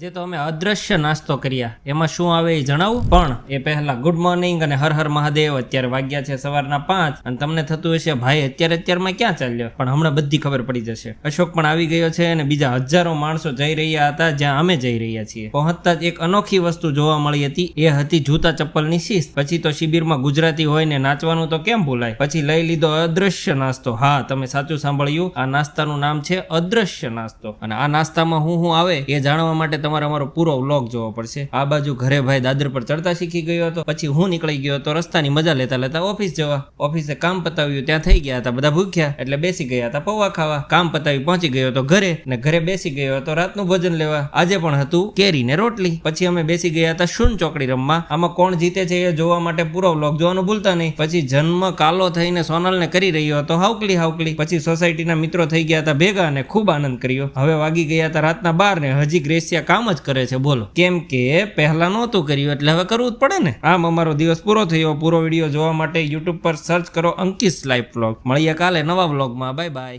જે તો અમે અદ્રશ્ય નાસ્તો કર્યા. એમાં શું આવે એ જણાવું? પણ એ પહેલા ગુડ મોર્નિંગ અને હર હર મહાદેવ અત્યારે વાગ્યા છે સવારના પાંચ અને તમને થતું હશે, ભાઈ, અત્યારે અત્યારમાં ક્યાં ચાલ્યો? પણ હમણાં બધી ખબર પડી જશે. અશોક પણ આવી ગયો છે અને બીજા હજારો માણસો જઈ રહ્યા હતા જ્યાં અમે જઈ રહ્યા છીએ. પહોંચતા જ એક અનોખી વસ્તુ જોવા મળી હતી. એ હતી જૂતા ચપ્પલની શિસ્ત. પછી તો શિબિરમાં ગુજરાતી હોય ને નાચવાનું તો કેમ ભૂલાય? પછી લઈ લીધો અદ્રશ્ય નાસ્તો. હા, તમે સાચું સાંભળ્યું. આ નાસ્તાનું નામ છે અદ્રશ્ય નાસ્તો. અને આ નાસ્તામાં હું હું આવે એ જાણવા માટે તમારે અમારો પૂરો વ્લોગ જોવો પડશે. આ બાજુ ઘરે ભાઈ દાદર પર ચડતા શીખી ગયો હતો. પછી હું નીકળી ગયો હતો રસ્તાની મજા લેતા લેતા ઓફિસ જવા. ઓફિસે કામ પતાવ્યું, ત્યાં થઈ ગયા હતા બધા ભૂખ્યા, એટલે બેસી ગયા હતા પૌવા ખાવા. કામ પતાવી પહોંચી ગયો હતો ઘરે, ને ઘરે બેસી ગયો હતો રાતનું ભોજન લેવા. આજે પણ હતું કેરી ને રોટલી. પછી અમે બેસી ગયા હતા શૂન ચોકડી રમવા. આમાં કોણ જીતે છે એ જોવા માટે પૂરો વ્લોગ જોવાનું ભૂલતા નહીં. પછી જન્મ કાલો થઈને સોનલને કરી રહ્યો હતો હાવકલી હાવકલી પછી સોસાયટીના મિત્રો થઈ ગયા હતા ભેગા અને ખૂબ આનંદ કર્યો. હવે વાગી ગયા હતા રાતના બાર ને હજી ગ્રેસિયા કામ જ કરે છે, બોલો. કેમ કે પહેલા નહોતું કર્યું, એટલે હવે કરવું જ પડે ને. આમ અમારો દિવસ પૂરો થયો. પૂરો વીડિયો જોવા માટે યુટ્યુબ પર સર્ચ કરો અંકિશ લાઈફ વ્લોગ મળીએ કાલે નવા વ્લોગમાં બાય બાય